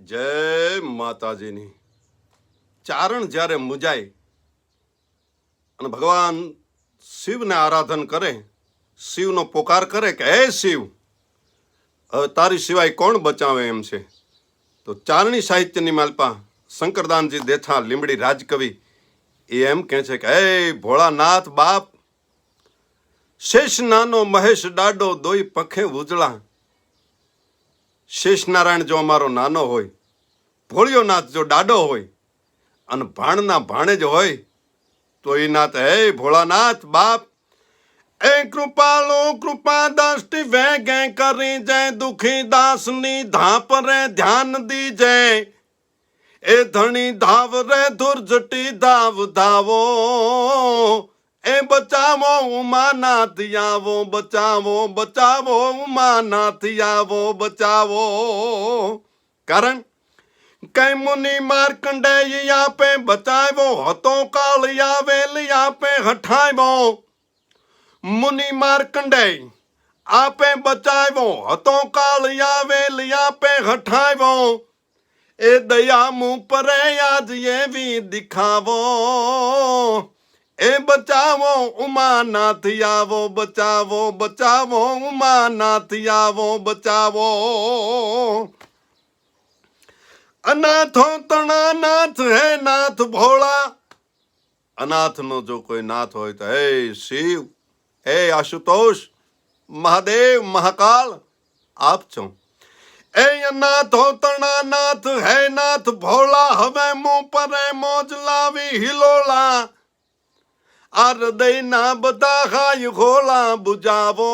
જય માતાજીની. ચારણ જ્યારે મુજાય અને ભગવાન શિવને આરાધન કરે, શિવનો પોકાર કરે કે, હે શિવ, હવે તારી સિવાય કોણ બચાવે એમ છે? તો ચારણી સાહિત્યની માલપા શંકરદાનજી દેથા લીમડી રાજકવિ એ એમ કહે છે કે, હે ભોળાનાથ બાપ, શેષ નાનો મહેશ ડાડો દોઈ પખે ઉજળા શેષનારાયણ જો અમારો નાનો હોય ભોળિયોનાથ જો ડાડો હોય અને ભાણના ભાણે જ હોય, તો એ નાથ, હે ભોળાનાથ બાપ, એ કૃપાલો કૃપા દ્રષ્ટિ વેગે કરી જય, દુખી દાસની ધાપ રે ધ્યાન દી જય એ ધણી ધાવ રે ધુરજટી ધાવ ધાવો. બચાવો, ઉમાનાથ બચાવો બચાવો, ઉમાનાથ આવો, બચાવો. કારણ કઈ મુનિ માર્કંડેય આપે બચાવ્યો હતો કાળ આવેલ આપે હઠાવ્યો. મુનિ માર્કંડેય આપે બચાવ્યો હતો કાળ આવેલ આપે હઠાવ્યો. એ દયા મું પરે આજ એવી દિખાવો. એ બચાવો, ઉમાનાથ આવો, બચાવો બચાવો, ઉમાનાથ આવો, બચાવો. અનાથો તણા નાથ હે નાથ ભોળા. અનાથનો જો કોઈ નાથ હોય તો, હે શિવ, હે આશુતોષ, મહાદેવ, મહાકાલ, આપ છો. એ અનાથો તણા નાથ હે નાથ ભોળા, હવે મું પરે મોજ લાવી હિલોળા. આ હૃદયના બધા ખાય ખોલા બુજાવો.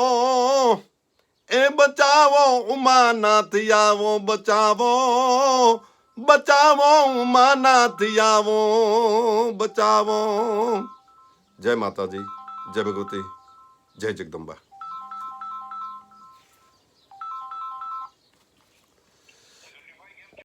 એ બચાવો, ઉમાનાથ આવો, બચાવો. બચાવો, ઉમાનાથ આવો, બચાવો. જય માતાજી, જય ભગવતી, જય જગદંબા.